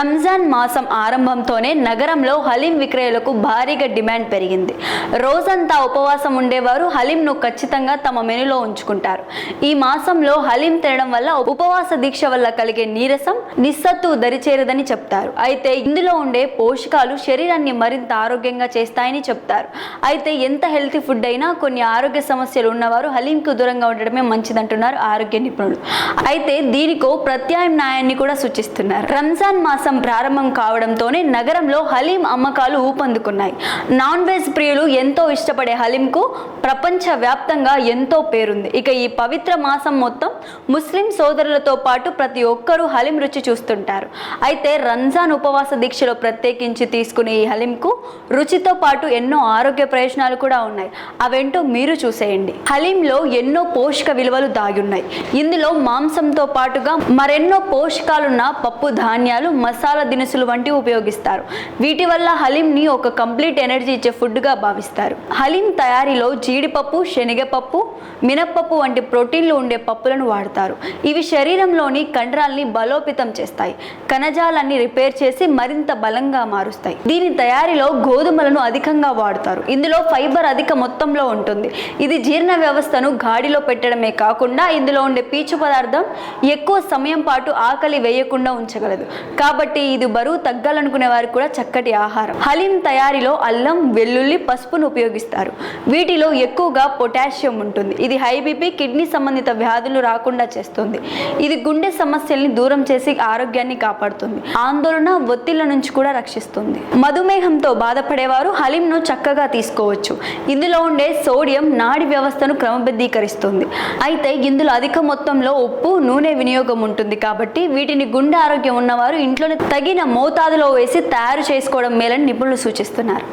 రంజాన్ మాసం ఆరంభంతోనే నగరంలో హలీం విక్రయాలకు భారీగా డిమాండ్ పెరిగింది. రోజంతా ఉపవాసం ఉండేవారు హలీంను ఖచ్చితంగా తమ మెనులో ఉంచుకుంటారు. ఈ మాసంలో హలీం తినడం వల్ల ఉపవాస దీక్ష వల్ల కలిగే నీరసం నిస్సత్తు దరిచేరదని చెప్తారు. అయితే ఇందులో ఉండే పోషకాలు శరీరాన్ని మరింత ఆరోగ్యంగా చేస్తాయని చెప్తారు. అయితే ఎంత హెల్తీ ఫుడ్ అయినా కొన్ని ఆరోగ్య సమస్యలు ఉన్నవారు హలీంకు దూరంగా ఉండడమే మంచిదంటున్నారు ఆరోగ్య నిపుణులు. అయితే దీనికో ప్రత్యామ్నాయాన్ని కూడా సూచిస్తున్నారు. రంజాన్ మాసం ప్రారంభం కావడంతోనే నగరంలో హలీం అమ్మకాలు ఊపందుకున్నాయి. నాన్ వెజ్ ప్రియులు ఎంతో ఇష్టపడే హలీంకు ప్రపంచవ్యాప్తంగా ఎంతో పేరుంది. ఇక ఈ పవిత్ర మాసం మొత్తం ముస్లిం సోదరులతో పాటు ప్రతి ఒక్కరూ హలీం రుచి చూస్తుంటారు. అయితే రంజాన్ ఉపవాస దీక్షలో ప్రత్యేకించి తీసుకునే ఈ హలీంకు రుచితో పాటు ఎన్నో ఆరోగ్య ప్రయోజనాలు కూడా ఉన్నాయి. అవేంటో మీరు చూసేయండి. హలీంలో ఎన్నో పోషక విలువలు దాగి ఉన్నాయి ఇందులో మాంసంతో పాటుగా మరెన్నో పోషకాలున్న పప్పు ధాన్యాలు మసాలా దినుసులు వంటివి ఉపయోగిస్తారు. వీటి వల్ల హలీంని ఒక కంప్లీట్ ఎనర్జీ ఇచ్చే ఫుడ్గా భావిస్తారు. హలీం తయారీలో జీడిపప్పు శనగపప్పు మినప్పప్పు వంటి ప్రోటీన్లు ఉండే పప్పులను వాడతారు. ఇవి శరీరంలోని కండరాల్ని బలోపేతం చేస్తాయి. కణజాలాన్ని రిపేర్ చేసి మరింత బలంగా మారుస్తాయి. దీని తయారీలో గోధుమలను అధికంగా వాడతారు. ఇందులో ఫైబర్ అధిక మొత్తంలో ఉంటుంది. ఇది జీర్ణ వ్యవస్థను గాడిలో పెట్టడమే కాకుండా ఇందులో ఉండే పీచు పదార్థం ఎక్కువ సమయం పాటు ఆకలి వేయకుండా ఉంచగలదు. కాబట్టి ఇది బరువు తగ్గాలనుకునే వారికి కూడా చక్కటి ఆహారం. హలీం తయారీలో అల్లం వెల్లుల్లి పసుపును ఉపయోగిస్తారు. వీటిలో ఎక్కువగా పొటాషియం ఉంటుంది. ఇది హై బీపీ కిడ్నీ సంబంధిత వ్యాధులు రాకుండా చేస్తుంది. ఇది గుండె సమస్యల్ని దూరం చేసి ఆరోగ్యాన్ని కాపాడుతుంది. ఆందోళన ఒత్తిళ్ళ నుంచి కూడా రక్షిస్తుంది. మధుమేహంతో బాధపడేవారు హలీంను చక్కగా తీసుకోవచ్చు. ఇందులో ఉండే సోడియం నాడి వ్యవస్థను క్రమబద్ధీకరిస్తుంది. అయితే ఇందులో అధిక మొత్తంలో ఉప్పు నూనె వినియోగం ఉంటుంది కాబట్టి వీటిని గుండె ఆరోగ్యం ఉన్నవారు ఇంట్లోనే తగిన మోతాదులో వేసి తయారు చేసుకోవడం మేలని నిపుణులు సూచిస్తున్నారు.